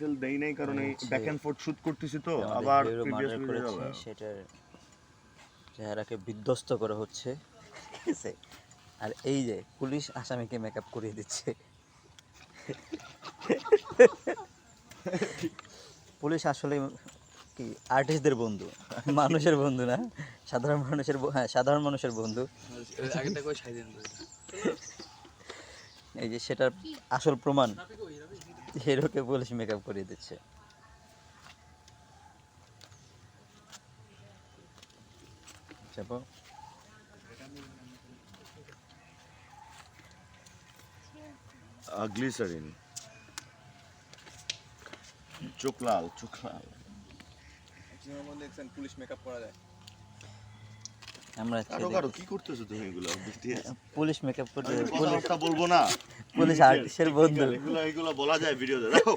টেল দেই নাই কারণ এই ব্যাক এন্ড ফোর্থ শুট করতেছি তো আবার প্রিভিয়াস ভিডিও যাবে সেটার চেহারাকে বিধ্বস্ত করা হচ্ছে। ঠিক আছে? আর এই যে পুলিশ আসামিকে মেকআপ করিয়ে দিচ্ছে। পুলিশ আসলে কি আর্টিস্টদের বন্ধু মানুষের বন্ধু না? সাধারণ মানুষের হ্যাঁ সাধারণ মানুষের বন্ধু। এই যে সেটার আসল প্রমাণ। হিরোকে পুলিশ মেকআপ করিয়ে দিচ্ছে। চাপো গ্লিসারিন চোখ লাল চোখ লাল। সিনেমার মধ্যে দেখছেন পুলিশ মেকআপ করা যায়। আমরা কারও কি করতেছো তুমি এগুলো? পুলিশ মেকআপ করতে পুলিশ বলব না। পুলিশ আর্টিস্টের বন্ধু। এগুলো এগুলো বলা যায় ভিডিওতে দেখো।